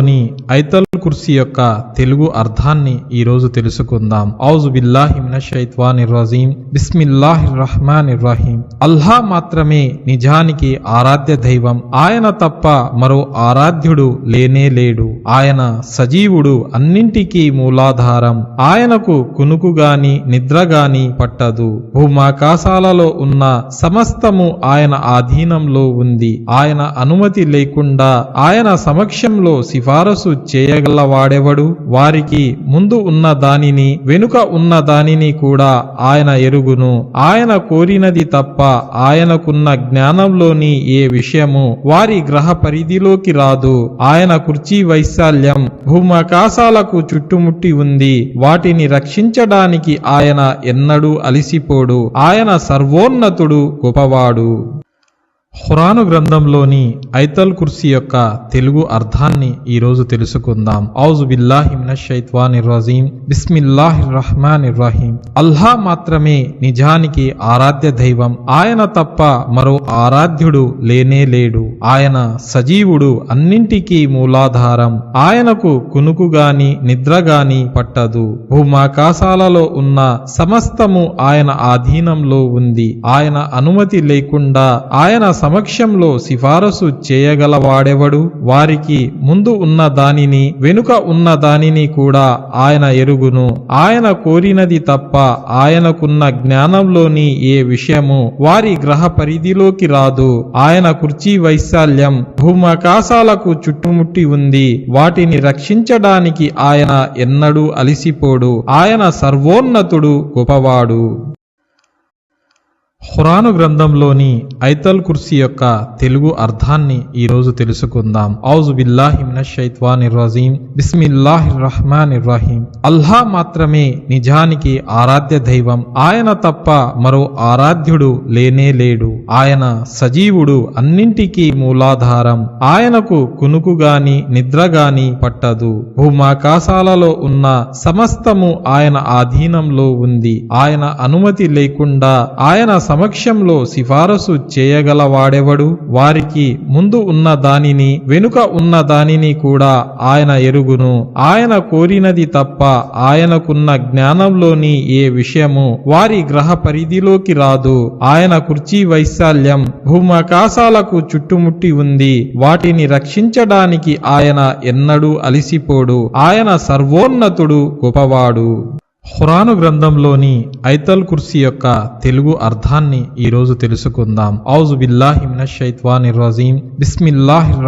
గ్రంథంలోని ఐతల్ కుర్సీ యొక్క తెలుగు అర్థాన్ని ఈ రోజు తెలుసుకుందాం. ఔజు బిల్లాహి మినషైత్వానిర్ రజీం. బిస్మిల్లాహిర్ రహమానిర్ రహీం అల్లా మాత్రమే నిజానికి ఆరాధ్య దైవం. ఆయన తప్ప మరో ఆరాధ్యుడు లేనే లేడు. ఆయన సజీవుడు అన్నింటికీ మూలాధారం. ఆయనకు కునుకు గాని నిద్ర గాని పట్టదు. భూమాకాశాలలో ఉన్న సమస్తము ఆయన ఆధీనంలో ఉంది. ఆయన అనుమతి లేకుండా ఆయన సమక్షంలో సిఫారసు వాడెవడు? వారికి ముందు ఉన్న దానిని వెనుక ఉన్న దానిని కూడా ఆయన ఎరుగును. ఆయన కోరినది తప్ప ఆయనకున్న జ్ఞానంలోని ఏ విషయము వారి గ్రహ పరిధిలోకి రాదు. ఆయన కుర్చీ వైశాల్యం భూమాకాశాలకు చుట్టుముట్టి ఉంది. వాటిని రక్షించడానికి ఆయన ఎన్నడూ అలిసిపోడు. ఆయన సర్వోన్నతుడు గొప్పవాడు. ఖురాను గ్రంథంలోని ఐతల్ కుర్సీ యొక్క తెలుగు అర్థాన్ని ఈ రోజు తెలుసుకుందాం. ఔజు బిల్లాహి బిస్మిల్లాహి రహమాన్ ఇర్రహీం అల్లా మాత్రమే నిజానికి ఆరాధ్య దైవం. ఆయన తప్ప మరో ఆరాధ్యుడు లేనే లేడు. ఆయన సజీవుడు అన్నింటికీ మూలాధారం. ఆయనకు కునుకు గాని నిద్ర గాని పట్టదు. భూమాకాశాలలో ఉన్న సమస్తము ఆయన ఆధీనంలో ఉంది. ఆయన అనుమతి లేకుండా ఆయన సమక్షంలో సిఫారసు చేయగలవాడెవడు? వారికి ముందు ఉన్న దానిని వెనుక ఉన్న దానిని కూడా ఆయన ఎరుగును. ఆయన కోరినది తప్ప ఆయనకున్న జ్ఞానంలోని ఏ విషయము వారి గ్రహ పరిధిలోకి రాదు. ఆయన కుర్చీ వైశాల్యం భూమాకాశాలకు చుట్టుముట్టి ఉంది. వాటిని రక్షించడానికి ఆయన ఎన్నడూ అలిసిపోడు. ఆయన సర్వోన్నతుడు గొప్పవాడు. ఖురాను గ్రంథంలోని ఐతల్ కుర్సీ యొక్క తెలుగు అర్థాన్ని ఈ రోజు తెలుసుకుందాం. ఔజు బిల్లాహి మినషైత్వానిర్ రజీం బిస్మిల్లాహిర్ రహమానిర్ రహీం అల్లా మాత్రమే నిజానికి ఆరాధ్య దైవం. ఆయన తప్ప మరో ఆరాధ్యుడు లేనే లేడు. ఆయన సజీవుడు అన్నింటికీ మూలాధారం. ఆయనకు కునుకు గాని నిద్ర గాని పట్టదు. భూమాకాశాలలో ఉన్న సమస్తము ఆయన ఆధీనంలో ఉంది. ఆయన అనుమతి లేకుండా ఆయన సమక్షంలో సిఫారసు చేయగలవాడెవడు? వారికి ముందు ఉన్న దానిని వెనుక ఉన్న దానిని కూడా ఆయన ఎరుగును. ఆయన కోరినది తప్ప ఆయనకున్న జ్ఞానంలోని ఏ విషయము వారి గ్రహ పరిధిలోకి రాదు. ఆయన కుర్చీ వైశాల్యం భూమాకాశాలకు చుట్టుముట్టి ఉంది. వాటిని రక్షించడానికి ఆయన ఎన్నడూ అలిసిపోడు. ఆయన సర్వోన్నతుడు గొప్పవాడు. ఖురాను గ్రంథంలోని ఐతల్ కుర్సీ యొక్క తెలుగు అర్థాన్ని ఈ రోజు తెలుసుకుందాం. ఔజు బిల్లాహి మినషైత్వానిర్ రజీం. బిస్మిల్లాహిర్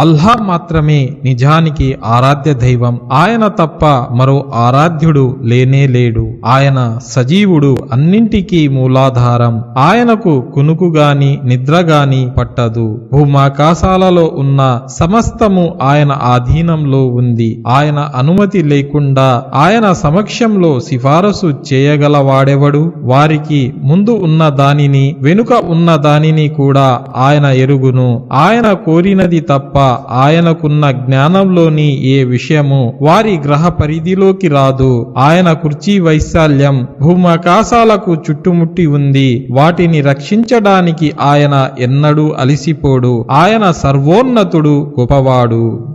అల్లా మాత్రమే నిజానికి ఆరాధ్య దైవం. ఆయన తప్ప మరో ఆరాధ్యుడు లేనే లేడు. ఆయన సజీవుడు అన్నింటికీ మూలాధారం. ఆయనకు కునుకు గాని నిద్ర గాని పట్టదు. భూమాకాశాలలో ఉన్న సమస్తము ఆయన ఆధీనంలో ఉంది. ఆయన అనుమతి లేకుండా ఆయన సమక్షంలో సిఫారసు చేయగలవాడెవడు? వారికి ముందు ఉన్న దానిని వెనుక ఉన్న దానిని కూడా ఆయన ఎరుగును. ఆయన కోరినది తప్ప ఆయనకున్న జ్ఞానంలోని ఏ విషయము వారి గ్రహ పరిధిలోకి రాదు. ఆయన కుర్చీ వైశాల్యం భూమాకాశాలకు చుట్టుముట్టి ఉంది. వాటిని రక్షించడానికి ఆయన ఎన్నడూ అలిసిపోడు. ఆయన సర్వోన్నతుడు గొప్పవాడు.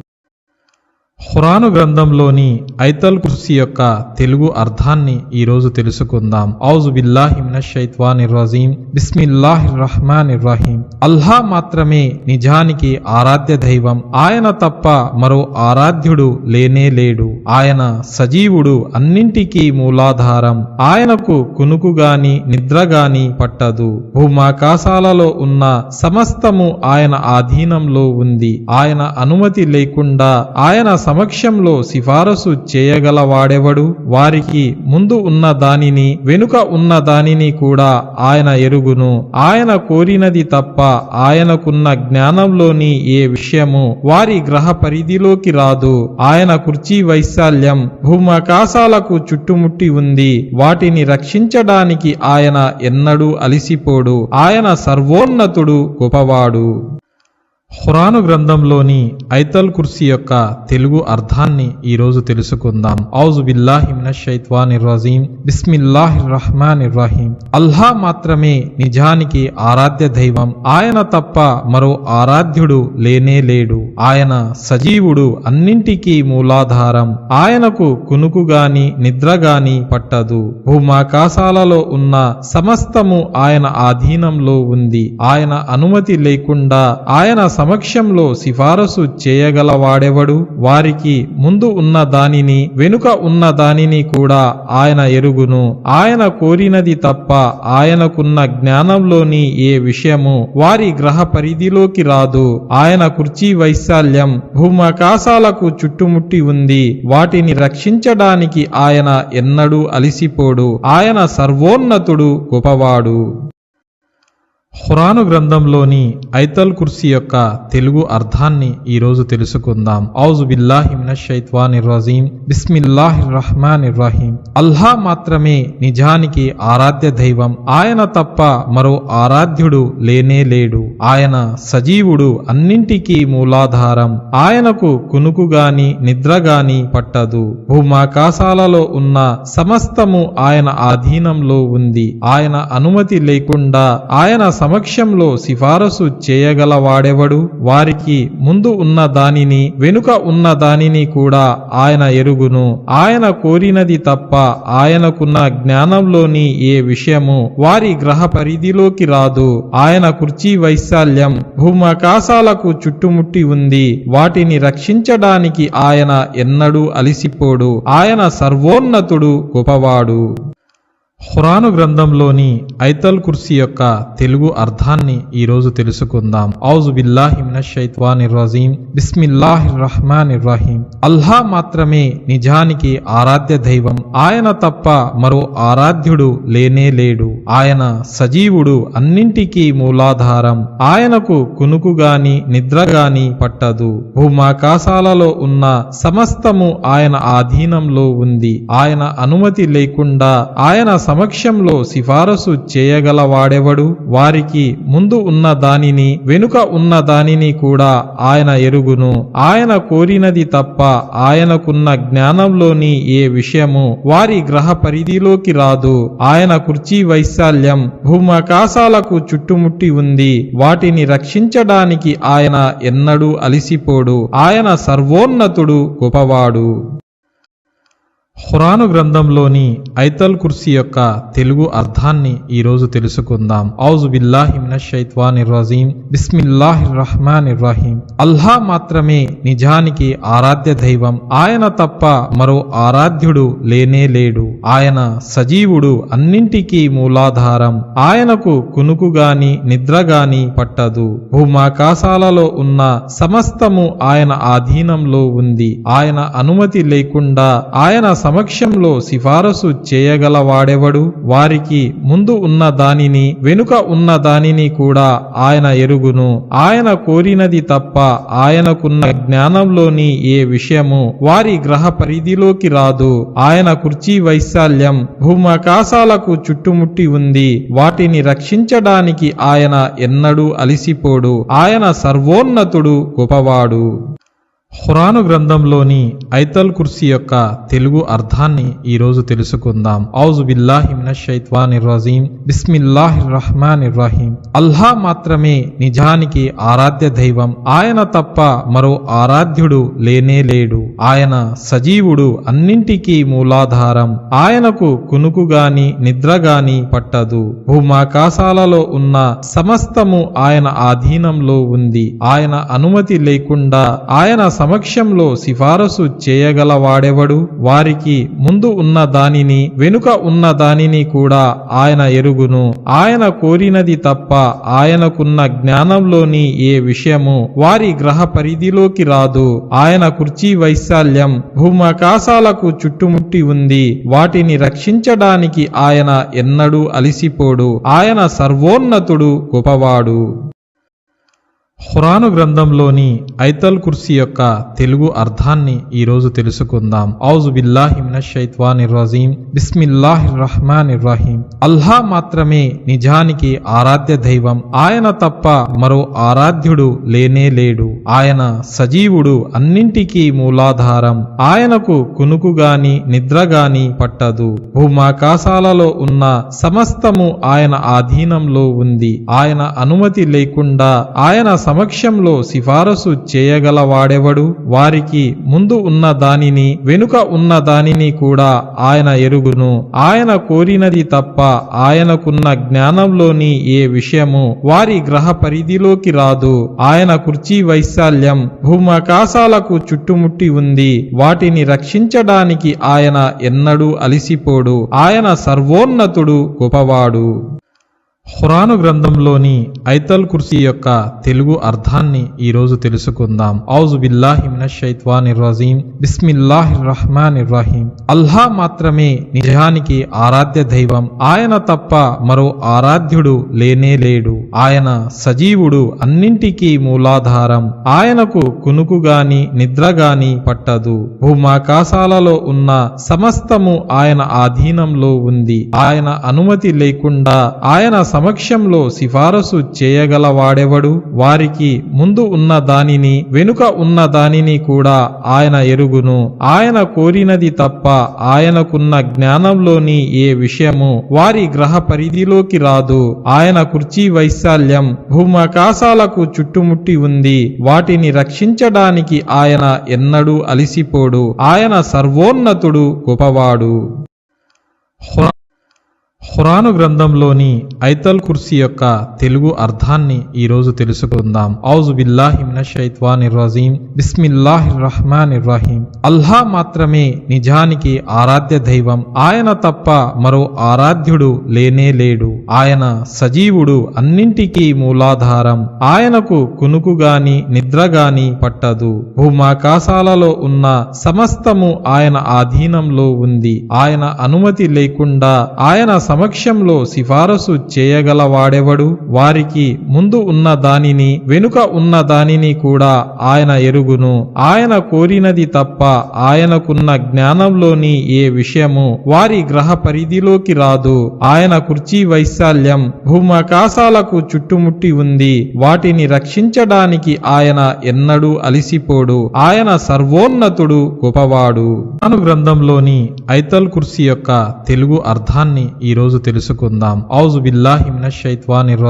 ఖురాను గ్రంథంలోని ఐతల్ కుర్సీ యొక్క తెలుగు అర్థాన్ని ఈ రోజు తెలుసుకుందాం. ఔజు బిల్లాహి బిస్మిల్లాహి రజీం ఇర్రహీం అల్లా మాత్రమే నిజానికి ఆరాధ్య దైవం. ఆయన తప్ప మరో ఆరాధ్యుడు లేనే లేడు. ఆయన సజీవుడు అన్నింటికీ మూలాధారం. ఆయనకు కునుకు గాని నిద్ర గాని పట్టదు. భూమాకాశాలలో ఉన్న సమస్తము ఆయన ఆధీనంలో ఉంది. ఆయన అనుమతి లేకుండా ఆయన సమక్షంలో సిఫారసు చేయగలవాడెవడు? వారికి ముందు ఉన్న దానిని వెనుక ఉన్న దానిని కూడా ఆయన ఎరుగును. ఆయన కోరినది తప్ప ఆయనకున్న జ్ఞానంలోని ఏ విషయము వారి గ్రహ పరిధిలోకి రాదు. ఆయన కుర్చీ వైశాల్యం భూమాకాశాలకు చుట్టుముట్టి ఉంది. వాటిని రక్షించడానికి ఆయన ఎన్నడూ అలిసిపోడు. ఆయన సర్వోన్నతుడు గొప్పవాడు. ఖురాను గ్రంథంలోని ఐతల్ కుర్సీ యొక్క తెలుగు అర్థాన్ని ఈ రోజు తెలుసుకుందాం. ఔజు బిల్లాహి మినష్ రహమాన్ ఇర్రహీం అల్లా మాత్రమే నిజానికి ఆరాధ్య దైవం. ఆయన తప్ప మరో ఆరాధ్యుడు లేనే లేడు. ఆయన సజీవుడు అన్నింటికీ మూలాధారం. ఆయనకు కునుకు గాని నిద్ర గాని పట్టదు. భూమాకాశాలలో ఉన్న సమస్తము ఆయన ఆధీనంలో ఉంది. ఆయన అనుమతి లేకుండా ఆయన సమక్షంలో సిఫారసు చేయగలవాడెవడు? వారికి ముందు ఉన్న దానిని వెనుక ఉన్న దానిని కూడా ఆయన ఎరుగును. ఆయన కోరినది తప్ప ఆయనకున్న జ్ఞానంలోని ఏ విషయము వారి గ్రహ పరిధిలోకి రాదు. ఆయన కుర్చీ వైశాల్యం భూమాకాశాలకు చుట్టుముట్టి ఉంది. వాటిని రక్షించడానికి ఆయన ఎన్నడూ అలిసిపోడు. ఆయన సర్వోన్నతుడు గొప్పవాడు. ఖురాను గ్రంథంలోని ఐతల్ కుర్సీ యొక్క తెలుగు అర్థాన్ని ఈ రోజు తెలుసుకుందాం. ఔజు బిల్లాహి మినష్ షైత్వానిర్ రజీం. అల్లా మాత్రమే నిజానికి ఆరాధ్య దైవం. ఆయన తప్ప మరో ఆరాధ్యుడు లేనే లేడు. ఆయన సజీవుడు అన్నింటికీ మూలాధారం. ఆయనకు కునుకు గాని నిద్ర గాని పట్టదు. భూమాకాశాలలో ఉన్న సమస్తము ఆయన ఆధీనంలో ఉంది. ఆయన అనుమతి లేకుండా ఆయన సమక్షంలో సిఫారసు చేయగలవాడెవడు? వారికి ముందు ఉన్న దానిని వెనుక ఉన్న దానిని కూడా ఆయన ఎరుగును. ఆయన కోరినది తప్ప ఆయనకున్న జ్ఞానంలోని ఏ విషయము వారి గ్రహ పరిధిలోకి రాదు. ఆయన కుర్చీ వైశాల్యం భూమాకాశాలకు చుట్టుముట్టి ఉంది. వాటిని రక్షించడానికి ఆయన ఎన్నడూ అలిసిపోడు. ఆయన సర్వోన్నతుడు గొప్పవాడు. ఖురాను గ్రంథంలోని ఐతల్ కుర్సీ యొక్క తెలుగు అర్థాన్ని ఈ రోజు తెలుసుకుందాం. ఔజు బిల్లాహి మినష్ షైత్వానిర్ రజీం అల్లా మాత్రమే నిజానికి ఆరాధ్య దైవం. ఆయన తప్ప మరో ఆరాధ్యుడు లేనే లేడు. ఆయన సజీవుడు అన్నింటికీ మూలాధారం. ఆయనకు కునుకు గాని నిద్ర గాని పట్టదు. భూమాకాశాలలో ఉన్న సమస్తము ఆయన ఆధీనంలో ఉంది. ఆయన అనుమతి లేకుండా ఆయన సమక్షంలో సిఫారసు చేయగలవాడెవడు? వారికి ముందు ఉన్న దానిని వెనుక ఉన్న దానిని కూడా ఆయన ఎరుగును. ఆయన కోరినది తప్ప ఆయనకున్న జ్ఞానంలోని ఏ విషయము వారి గ్రహ పరిధిలోకి రాదు. ఆయన కుర్చీ వైశాల్యం భూమాకాశాలకు చుట్టుముట్టి ఉంది. వాటిని రక్షించడానికి ఆయన ఎన్నడూ అలిసిపోడు. ఆయన సర్వోన్నతుడు గొప్పవాడు. ఖురాను గ్రంథంలోని ఐతల్ కుర్సీ యొక్క తెలుగు అర్థాన్ని ఈరోజు తెలుసుకుందాం. ఔజు బిల్లాహి మినష్ రహమాన్ ఇర్రహీం అల్లా మాత్రమే నిజానికి ఆరాధ్య దైవం. ఆయన తప్ప మరో ఆరాధ్యుడు లేనే లేడు. ఆయన సజీవుడు అన్నింటికీ మూలాధారం. ఆయనకు కునుకు గాని నిద్ర గాని పట్టదు. భూమాకాశాలలో ఉన్న సమస్తము ఆయన ఆధీనంలో ఉంది. ఆయన అనుమతి లేకుండా ఆయన సమక్షంలో సిఫారసు చేయగలవాడెవడు? వారికి ముందు ఉన్న దానిని వెనుక ఉన్న దానిని కూడా ఆయన ఎరుగును. ఆయన కోరినది తప్ప ఆయనకున్న జ్ఞానంలోని ఏ విషయము వారి గ్రహ పరిధిలోకి రాదు. ఆయన కుర్చీ వైశాల్యం భూమాకాశాలకు చుట్టుముట్టి ఉంది. వాటిని రక్షించడానికి ఆయన ఎన్నడూ అలిసిపోడు. ఆయన సర్వోన్నతుడు గొప్పవాడు. ఖురాను గ్రంథంలోని ఐతల్ కుర్సీ యొక్క తెలుగు అర్థాన్ని ఈ రోజు తెలుసుకుందాం. ఔజు బిల్లాహి బిస్మిల్లాహిర్రహ్మానిర్రహీం అల్లా మాత్రమే నిజానికి ఆరాధ్య దైవం. ఆయన తప్ప మరో ఆరాధ్యుడు లేనే లేడు. ఆయన సజీవుడు అన్నింటికీ మూలాధారం. ఆయనకు కునుకు గాని నిద్ర గాని పట్టదు. భూమాకాశాలలో ఉన్న సమస్తము ఆయన ఆధీనంలో ఉంది. ఆయన అనుమతి లేకుండా ఆయన సమక్షంలో సిఫారసు చేయగలవాడెవడు? వారికి ముందు ఉన్న దానిని వెనుక ఉన్న దానిని కూడా ఆయన ఎరుగును. ఆయన కోరినది తప్ప ఆయనకున్న జ్ఞానంలోని ఏ విషయము వారి గ్రహ పరిధిలోకి రాదు. ఆయన కుర్చీ వైశాల్యం భూమాకాశాలకు చుట్టుముట్టి ఉంది. వాటిని రక్షించడానికి ఆయన ఎన్నడూ అలిసిపోడు. ఆయన సర్వోన్నతుడు గొప్పవాడు. ఖురాను గ్రంథంలోని ఐతల్ కుర్సీ యొక్క తెలుగు అర్థాన్ని ఈ రోజు తెలుసుకుందాం. ఔజు బిల్లాహి మినష్ షైత్వానిర్ రజీం బిస్మిల్లాహిర్ రహమానిర్ రహీం అల్లా మాత్రమే నిజానికి ఆరాధ్య దైవం. ఆయన తప్ప మరో ఆరాధ్యుడు లేనే లేడు. ఆయన సజీవుడు అన్నింటికీ మూలాధారం. ఆయనకు కునుకు గాని నిద్ర గాని పట్టదు. భూమాకాశాలలో ఉన్న సమస్తము ఆయన ఆధీనంలో ఉంది. ఆయన అనుమతి లేకుండా ఆయన సమక్షంలో సిఫారసు చేయగలవాడెవడు? వారికి ముందు ఉన్న దానిని వెనుక ఉన్న దానిని కూడా ఆయన ఎరుగును. ఆయన కోరినది తప్ప ఆయనకున్న జ్ఞానంలోని ఏ విషయము వారి గ్రహ పరిధిలోకి రాదు. ఆయన కుర్చీ వైశాల్యం భూమాకాశాలకు చుట్టుముట్టి ఉంది. వాటిని రక్షించడానికి ఆయన ఎన్నడూ అలిసిపోడు. ఆయన సర్వోన్నతుడు గొప్పవాడు. ఖురాను గ్రంథంలోని ఐతల్ కుర్సీ యొక్క తెలుగు అర్థాన్ని ఈరోజు తెలుసుకుందాం. ఔజు బిల్లాహి మినష్ షైత్వానిర్ రజీం. బిస్మిల్లాహిర్ రహమానిర్ అల్లా మాత్రమే నిజానికి ఆరాధ్య దైవం. ఆయన తప్ప మరో ఆరాధ్యుడు లేనే లేడు. ఆయన సజీవుడు అన్నింటికీ మూలాధారం. ఆయనకు కునుకు గాని నిద్ర గాని పట్టదు. భూమాకాశాలలో ఉన్న సమస్తము ఆయన ఆధీనంలో ఉంది. ఆయన అనుమతి లేకుండా ఆయన సమక్షంలో సిఫారసు చేయగలవాడెవడు? వారికి ముందు ఉన్న దానిని వెనుక ఉన్న దానిని కూడా ఆయన ఎరుగును. ఆయన కోరినది తప్ప ఆయనకున్న జ్ఞానంలోని ఏ విషయము వారి గ్రహ పరిధిలోకి రాదు. ఆయన కుర్చీ వైశాల్యం భూమాకాశాలకు చుట్టుముట్టి ఉంది. వాటిని రక్షించడానికి ఆయన ఎన్నడూ అలిసిపోడు. ఆయన సర్వోన్నతుడు గొప్పవాడు. ఖురాను గ్రంథంలోని ఐతల్ కుర్సీ యొక్క తెలుగు అర్థాన్ని ఈ రోజు తెలుసుకుందాం. ఔజు బిల్లాహిమ్న మినష్ షైత్వానిర్ రజీం. బిస్మిల్లాహిర్ రహమానిర్ రహీం. అల్లా మాత్రమే నిజానికి ఆరాధ్య దైవం. ఆయన తప్ప మరో ఆరాధ్యుడు లేనే లేడు. ఆయన సజీవుడు అన్నింటికీ మూలాధారం. ఆయనకు కునుకు గాని నిద్ర గాని పట్టదు. భూమాకాశాలలో ఉన్న సమస్తము ఆయన ఆధీనంలో ఉంది. ఆయన అనుమతి లేకుండా ఆయన సమక్షంలో సిఫారసు చేయగలవాడెవడు? వారికి ముందు ఉన్న దానిని వెనుక ఉన్న దానిని కూడా ఆయన ఎరుగును. ఆయన కోరినది తప్ప ఆయనకున్న జ్ఞానంలోని ఏ విషయము వారి గ్రహ పరిధిలోకి రాదు. ఆయన కుర్చీ వైశాల్యం భూమాకాశాలకు చుట్టుముట్టి ఉంది. వాటిని రక్షించడానికి ఆయన ఎన్నడూ అలిసిపోడు. ఆయన సర్వోన్నతుడు గొప్పవాడు. అను గ్రంథంలోని ఐతల్ కుర్సీ యొక్క తెలుగు అర్థాన్ని ఈ ఈరోజు తెలుసుకుందాం. ఔజు బిల్లాహి మినష్ షైత్వానిర్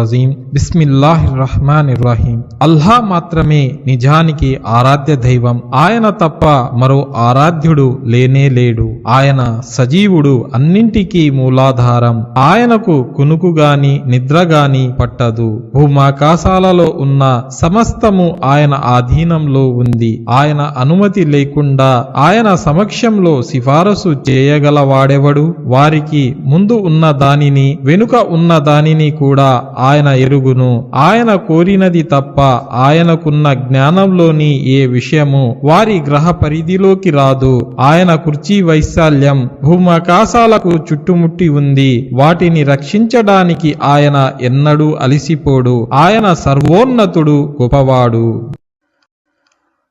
అల్లా మాత్రమే నిజానికి ఆరాధ్య దైవం. ఆయన తప్ప మరో ఆరాధ్యుడు లేనే లేడు. ఆయన సజీవుడు అన్నింటికీ మూలాధారం. ఆయనకు కునుకు గాని నిద్ర గాని పట్టదు. భూమాకాశాలలో ఉన్న సమస్తము ఆయన ఆధీనంలో ఉంది. ఆయన అనుమతి లేకుండా ఆయన సమక్షంలో సిఫారసు చేయగలవాడెవడు? వారికి ముందు ఉన్న దానిని వెనుక ఉన్న దానిని కూడా ఆయన ఎరుగును. ఆయన కోరినది తప్ప ఆయనకున్న జ్ఞానంలోని ఏ విషయము వారి గ్రహ పరిధిలోకి రాదు. ఆయన కుర్చీ వైశాల్యం భూమాకాశాలకు చుట్టుముట్టి ఉంది. వాటిని రక్షించడానికి ఆయన ఎన్నడూ అలిసిపోడు. ఆయన సర్వోన్నతుడు గొప్పవాడు.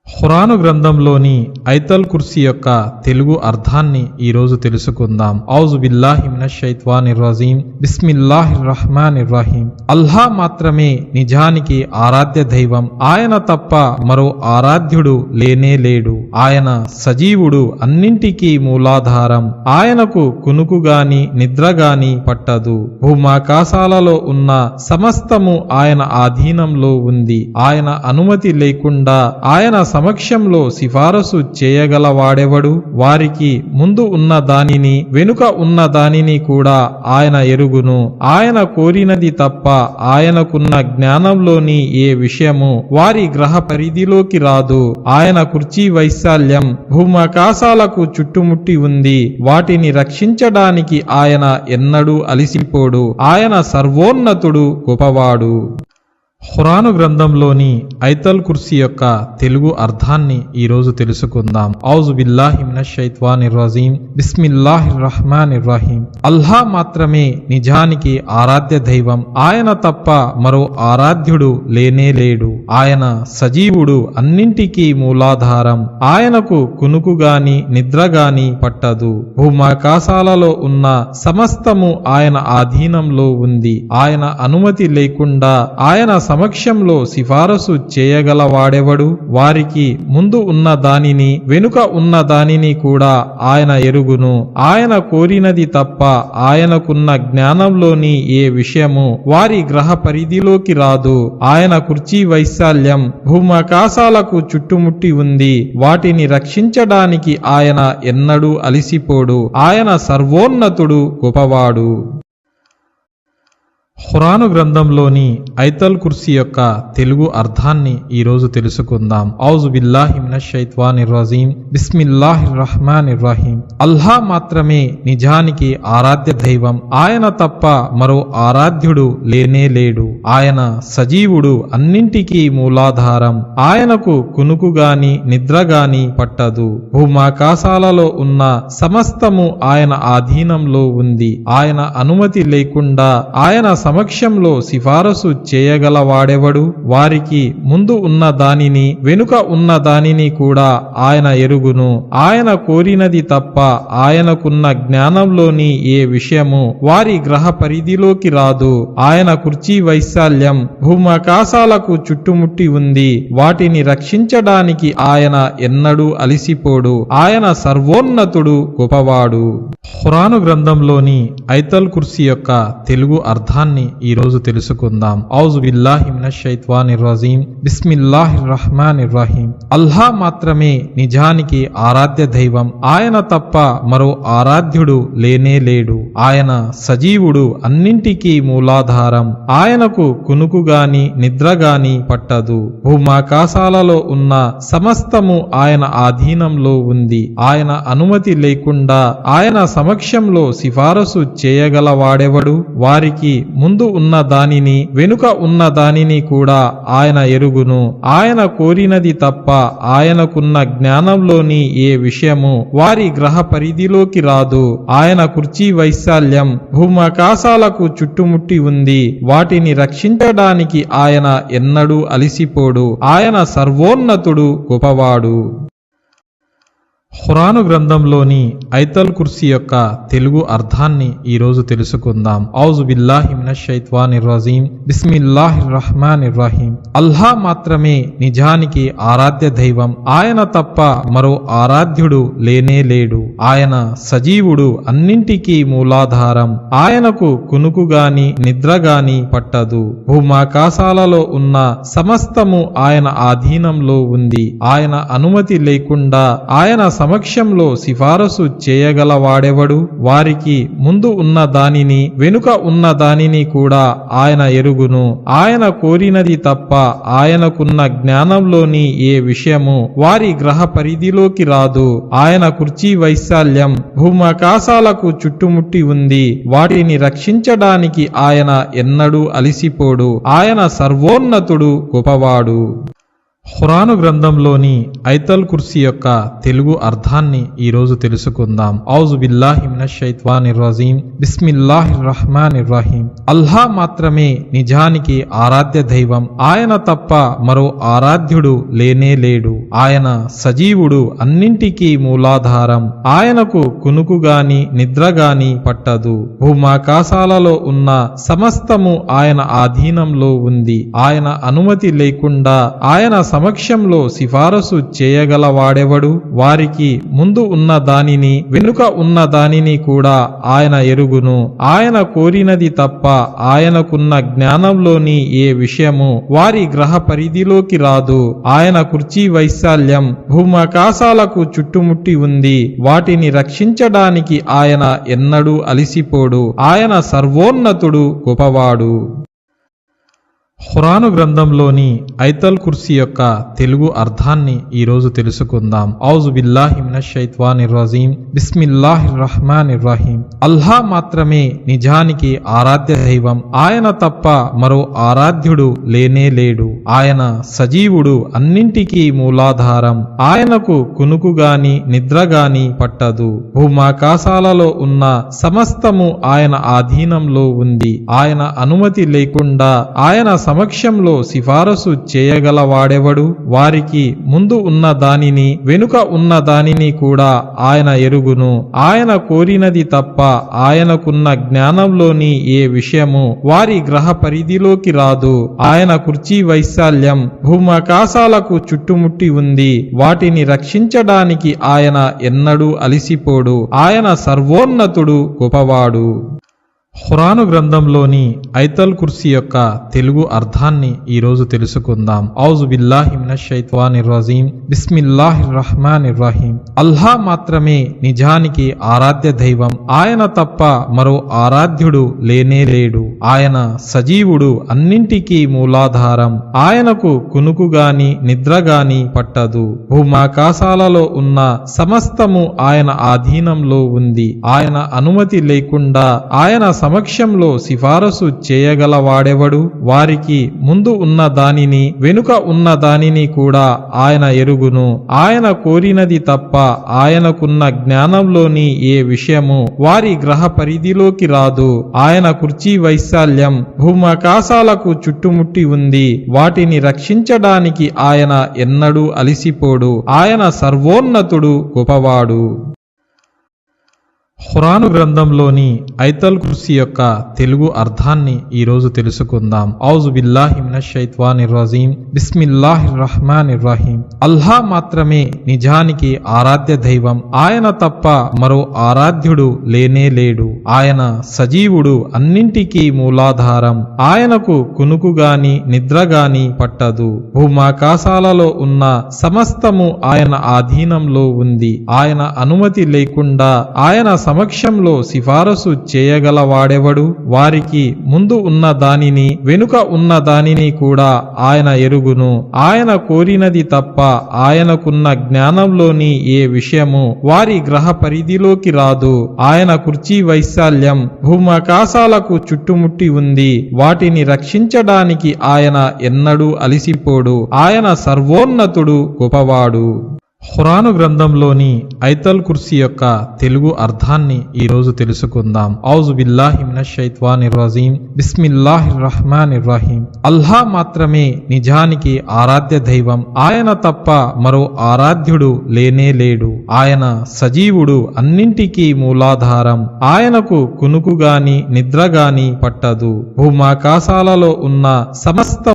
ఖురాను గ్రంథంలోని ఐతల్ కుర్సీ యొక్క తెలుగు అర్థాన్ని ఈరోజు తెలుసుకుందాం. ఔజు బిల్లాహి మినష్ షైత్వానిర్ రజీం బిస్మిల్లాహిర్ రహమానిర్ రహీం అల్లా మాత్రమే నిజానికి ఆరాధ్య దైవం. ఆయన తప్ప మరో ఆరాధ్యుడు లేనే లేడు. ఆయన సజీవుడు అన్నింటికీ మూలాధారం. ఆయనకు కునుకు గాని నిద్ర గాని పట్టదు. భూమాకాశాలలో ఉన్న సమస్తము ఆయన ఆధీనంలో ఉంది. ఆయన అనుమతి లేకుండా ఆయన సమక్షంలో సిఫారసు చేయగలవాడెవడు? వారికి ముందు ఉన్న దానిని వెనుక ఉన్న దానిని కూడా ఆయన ఎరుగును. ఆయన కోరినది తప్ప ఆయనకున్న జ్ఞానంలోని ఏ విషయము వారి గ్రహ పరిధిలోకి రాదు. ఆయన కుర్చీ వైశాల్యం భూమాకాశాలకు చుట్టుముట్టి ఉంది. వాటిని రక్షించడానికి ఆయన ఎన్నడూ అలిసిపోడు. ఆయన సర్వోన్నతుడు గొప్పవాడు. ఖురాను గ్రంథంలోని ఐతల్ కుర్సీ యొక్క తెలుగు అర్థాన్ని ఈ రోజు తెలుసుకుందాం. ఔజు బిల్లాహి మినష్ షైత్వానిర్ అల్లా మాత్రమే నిజానికి ఆరాధ్య దైవం. ఆయన తప్ప మరో ఆరాధ్యుడు లేనే లేడు. ఆయన సజీవుడు అన్నింటికీ మూలాధారం. ఆయనకు కునుకు గాని నిద్ర గాని పట్టదు. భూమాకాశాలలో ఉన్న సమస్తము ఆయన ఆధీనంలో ఉంది. ఆయన అనుమతి లేకుండా ఆయన సమక్షంలో సిఫారసు చేయగల వాడెవడు వారికి ముందు ఉన్న దానిని వెనుక ఉన్న దానిని కూడా ఆయన ఎరుగును. ఆయన కోరినది తప్ప ఆయనకున్న జ్ఞానంలోని ఏ విషయము వారి గ్రహ పరిధిలోకి రాదు. ఆయన కుర్చీ వైశాల్యం భూమాకాశాలకు చుట్టుముట్టి ఉంది. వాటిని రక్షించడానికి ఆయన ఎన్నడూ అలిసిపోడు. ఆయన సర్వోన్నతుడు గొప్పవాడు. ఖురాను గ్రంథంలోని ఐతల్ కుర్సీ యొక్క తెలుగు అర్థాన్ని ఈరోజు తెలుసుకుందాం. ఔజు బిల్లాహి మినష్ షైత్వానిర్ రజీం అల్లా మాత్రమే నిజానికి ఆరాధ్య దైవం. ఆయన తప్ప మరో ఆరాధ్యుడు లేనే లేడు. ఆయన సజీవుడు అన్నింటికీ మూలాధారం. ఆయనకు కునుకు గాని నిద్ర గాని పట్టదు. భూమాకాశాలలో ఉన్న సమస్తము ఆయన ఆధీనంలో ఉంది. ఆయన అనుమతి లేకుండా ఆయన సమక్షంలో సిఫారసు చేయగలవాడెవడు? వారికి ముందు ఉన్న దానిని వెనుక ఉన్న దానిని కూడా ఆయన ఎరుగును. ఆయన కోరినది తప్ప ఆయనకున్న జ్ఞానంలోని ఏ విషయము వారి గ్రహ పరిధిలోకి రాదు. ఆయన కుర్చీ వైశాల్యం భూమాకాశాలకు చుట్టుముట్టి ఉంది. వాటిని రక్షించడానికి ఆయన ఎన్నడూ అలిసిపోడు. ఆయన సర్వోన్నతుడు గొప్పవాడు. ఖురాను గ్రంథంలోని ఐతల్ కుర్సీ యొక్క తెలుగు అర్థాన్ని ఈ రోజు తెలుసుకుందాం. ఔజు బిల్లాహి మినష్ రజీం బిస్మిల్లాహిర్ రహమానిర్ రహీం అల్లా మాత్రమే నిజానికి ఆరాధ్య దైవం. ఆయన తప్ప మరో ఆరాధ్యుడు లేనే లేడు. ఆయన సజీవుడు అన్నింటికీ మూలాధారం. ఆయనకు కునుకు గాని నిద్ర గాని పట్టదు. భూమాకాశాలలో ఉన్న సమస్తము ఆయన ఆధీనంలో ఉంది. ఆయన అనుమతి లేకుండా ఆయన సమక్షంలో సిఫారసు చేయగలవాడెవడు? వారికి ముందు ఉన్న దానిని వెనుక ఉన్న దానిని కూడా ఆయన ఎరుగును. ఆయన కోరినది తప్ప ఆయనకున్న జ్ఞానంలోని ఏ విషయము వారి గ్రహ పరిధిలోకి రాదు. ఆయన కుర్చీ వైశాల్యం భూమాకాశాలకు చుట్టుముట్టి ఉంది. వాటిని రక్షించడానికి ఆయన ఎన్నడూ అలిసిపోడు. ఆయన సర్వోన్నతుడు గొప్పవాడు. ఖురాను గ్రంథంలోని ఐతల్ కుర్సీ యొక్క తెలుగు అర్థాన్ని ఈ రోజు తెలుసుకుందాం. ఔజు బిల్లాహి బిస్మిల్లాహి రహమాన్ ఇర్రహీం అల్లా మాత్రమే నిజానికి ఆరాధ్య దైవం. ఆయన తప్ప మరో ఆరాధ్యుడు లేనే లేడు. ఆయన సజీవుడు అన్నింటికీ మూలాధారం. ఆయనకు కునుకు గాని నిద్ర గాని పట్టదు. భూమాకాశాలలో ఉన్న సమస్తము ఆయన ఆధీనంలో ఉంది. ఆయన అనుమతి లేకుండా ఆయన సమక్షంలో సిఫారసు చేయగల వాడెవడు వారికి ముందు ఉన్న దానిని వెనుక ఉన్న దానిని కూడా ఆయన ఎరుగును. ఆయన కోరినది తప్ప ఆయనకున్న జ్ఞానంలోని ఏ విషయము వారి గ్రహ పరిధిలోకి రాదు. ఆయన కుర్చీ వైశాల్యం భూమాకాశాలకు చుట్టుముట్టి ఉంది. వాటిని రక్షించడానికి ఆయన ఎన్నడూ అలిసిపోడు. ఆయన సర్వోన్నతుడు గొప్పవాడు. ఖురాను గ్రంథంలోని ఐతల్ కుర్సీ యొక్క తెలుగు అర్థాన్ని ఈరోజు తెలుసుకుందాం. ఔజు బిల్లాహి మినష్ రహమాన్ ఇర్రహీం అల్లా మాత్రమే నిజానికి ఆరాధ్య దైవం. ఆయన తప్ప మరో ఆరాధ్యుడు లేనే లేడు. ఆయన సజీవుడు అన్నింటికీ మూలాధారం. ఆయనకు కునుకు గాని నిద్ర గాని పట్టదు. భూమాకాశాలలో ఉన్న సమస్తము ఆయన ఆధీనంలో ఉంది. ఆయన అనుమతి లేకుండా ఆయన సమక్షంలో సిఫారసు చేయగలవాడెవడు? వారికి ముందు ఉన్న దానిని వెనుక ఉన్న దానిని కూడా ఆయన ఎరుగును. ఆయన కోరినది తప్ప ఆయనకున్న జ్ఞానంలోని ఏ విషయము వారి గ్రహ పరిధిలోకి రాదు. ఆయన కుర్చీ వైశాల్యం భూమాకాశాలకు చుట్టుముట్టి ఉంది. వాటిని రక్షించడానికి ఆయన ఎన్నడూ అలిసిపోడు. ఆయన సర్వోన్నతుడు గొప్పవాడు. ఖురాను గ్రంథంలోని ఐతల్ కుర్సీ యొక్క తెలుగు అర్థాన్ని ఈ రోజు తెలుసుకుందాం. ఔజు బిల్లాహి మినష్ రహమాన్ రజీం. అల్లా మాత్రమే నిజానికి ఆరాధ్య దైవం. ఆయన తప్ప మరో ఆరాధ్యుడు లేనే లేడు. ఆయన సజీవుడు అన్నింటికీ మూలాధారం. ఆయనకు కునుకు గాని నిద్ర గాని పట్టదు. భూమాకాశాలలో ఉన్న సమస్తము ఆయన ఆధీనంలో ఉంది. ఆయన అనుమతి లేకుండా ఆయన సమక్షంలో సిఫారసు చేయగలవాడెవడు? వారికి ముందు ఉన్న దానిని వెనుక ఉన్న దానిని కూడా ఆయన ఎరుగును. ఆయన కోరినది తప్ప ఆయనకున్న జ్ఞానంలోని ఏ విషయము వారి గ్రహ పరిధిలోకి రాదు. ఆయన కుర్చీ వైశాల్యం భూమాకాశాలకు చుట్టుముట్టి ఉంది. వాటిని రక్షించడానికి ఆయన ఎన్నడూ అలిసిపోడు. ఆయన సర్వోన్నతుడు గొప్పవాడు. ఖురాను గ్రంథంలోని ఐతల్ కుర్సీ యొక్క తెలుగు అర్థాన్ని ఈరోజు తెలుసుకుందాం. ఔజు బిల్లాహి మినష్ రహమాన్ ఇర్రహీం అల్లా మాత్రమే నిజానికి ఆరాధ్య దైవం. ఆయన తప్ప మరో ఆరాధ్యుడు లేనే లేడు. ఆయన సజీవుడు అన్నింటికీ మూలాధారం. ఆయనకు కునుకు గాని నిద్ర గాని పట్టదు. భూమాకాశాలలో ఉన్న సమస్తము ఆయన ఆధీనంలో ఉంది. ఆయన అనుమతి లేకుండా ఆయన సమక్షంలో సిఫారసు చేయగలవాడెవడు? వారికి ముందు ఉన్న దానిని వెనుక ఉన్న దానిని కూడా ఆయన ఎరుగును. ఆయన కోరినది తప్ప ఆయనకున్న జ్ఞానంలోని ఏ విషయము వారి గ్రహ పరిధిలోకి రాదు. ఆయన కుర్చీ వైశాల్యం భూమాకాశాలకు చుట్టుముట్టి ఉంది. వాటిని రక్షించడానికి ఆయన ఎన్నడూ అలిసిపోడు. ఆయన సర్వోన్నతుడు గొప్పవాడు. ఖురాను గ్రంథంలోని ఐతల్ కుర్సీ యొక్క తెలుగు అర్థాన్ని ఈ రోజు తెలుసుకుందాం. ఔజు బిల్లాహి మినష్ రహమాన్ రజీం. అల్లా మాత్రమే నిజానికి ఆరాధ్య దైవం. ఆయన తప్ప మరో ఆరాధ్యుడు లేనే లేడు. ఆయన సజీవుడు అన్నింటికీ మూలాధారం. ఆయనకు కునుకు గాని నిద్ర గాని పట్టదు. భూమాకాశాలలో ఉన్న సమస్తము ఆయన ఆధీనంలో ఉంది. ఆయన అనుమతి లేకుండా ఆయన సమక్షంలో సిఫారసు చేయగలవాడెవడు? వారికి ముందు ఉన్న దానిని వెనుక ఉన్న దానిని కూడా ఆయన ఎరుగును. ఆయన కోరినది తప్ప ఆయనకున్న జ్ఞానంలోని ఏ విషయము వారి గ్రహ పరిధిలోకి రాదు. ఆయన కుర్చీ వైశాల్యం భూమాకాశాలకు చుట్టుముట్టి ఉంది. వాటిని రక్షించడానికి ఆయన ఎన్నడూ అలిసిపోడు. ఆయన సర్వోన్నతుడు గొప్పవాడు. ఖురాను గ్రంథంలోని ఐతల్ కుర్సీ యొక్క తెలుగు అర్థాన్ని ఈ రోజు తెలుసుకుందాం. ఔజు బిల్లాహి బిస్మిల్లాహి రహమాన్ ఇర్రహీం అల్లా మాత్రమే నిజానికి ఆరాధ్య దైవం. ఆయన తప్ప మరో ఆరాధ్యుడు లేనే లేడు. ఆయన సజీవుడు అన్నింటికీ మూలాధారం. ఆయనకు కునుకు గాని నిద్ర గాని పట్టదు. భూమాకాశాలలో ఉన్న సమస్త